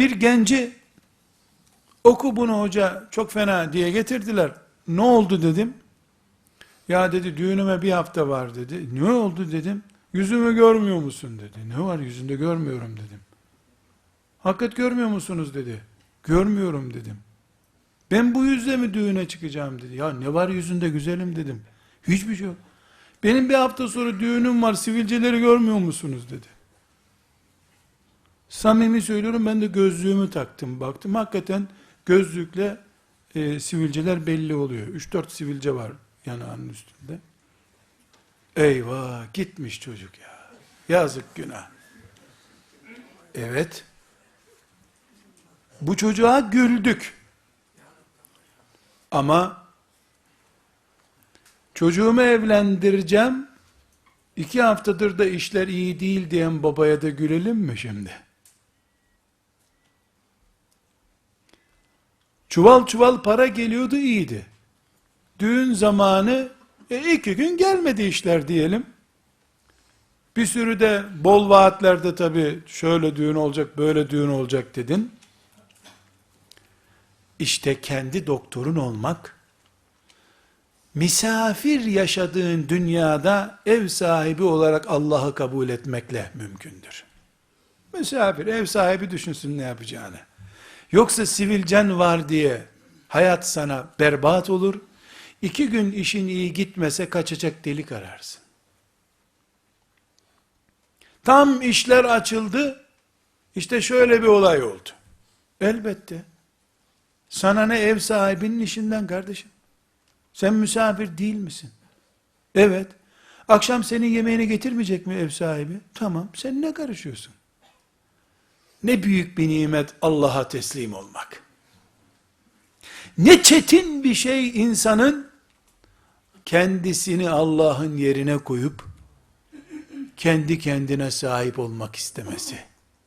Bir genci oku bunu hoca çok fena diye getirdiler. Ne oldu dedim. Ya dedi düğünüme bir hafta var dedi. Ne oldu dedim. Yüzümü görmüyor musun dedi. Ne var yüzünde görmüyorum dedim. Hakikat görmüyor musunuz dedi. Görmüyorum dedim. Ben bu yüzle mi düğüne çıkacağım dedi. Ya ne var yüzünde güzelim dedim. Hiçbir şey yok. Benim bir hafta sonra düğünüm var sivilceleri görmüyor musunuz dedi. Samimi söylüyorum ben de gözlüğümü taktım baktım. Hakikaten gözlükle e, sivilceler belli oluyor. 3-4 sivilce var yanağının üstünde. Eyvah gitmiş çocuk ya. Yazık günah. Evet. Bu çocuğa güldük. Ama çocuğumu evlendireceğim. iki haftadır da işler iyi değil diyen babaya da gülelim mi şimdi? Çuval çuval para geliyordu iyiydi. Düğün zamanı e, iki gün gelmedi işler diyelim. Bir sürü de bol vaatlerde tabi şöyle düğün olacak böyle düğün olacak dedin. İşte kendi doktorun olmak, misafir yaşadığın dünyada ev sahibi olarak Allah'ı kabul etmekle mümkündür. Misafir, ev sahibi düşünsün ne yapacağını. Yoksa sivilcen var diye hayat sana berbat olur. İki gün işin iyi gitmese kaçacak delik ararsın. Tam işler açıldı. İşte şöyle bir olay oldu. Elbette. Sana ne ev sahibinin işinden kardeşim? Sen misafir değil misin? Evet. Akşam senin yemeğini getirmeyecek mi ev sahibi? Tamam. Sen ne karışıyorsun? Ne büyük bir nimet Allah'a teslim olmak. Ne çetin bir şey insanın kendisini Allah'ın yerine koyup kendi kendine sahip olmak istemesi.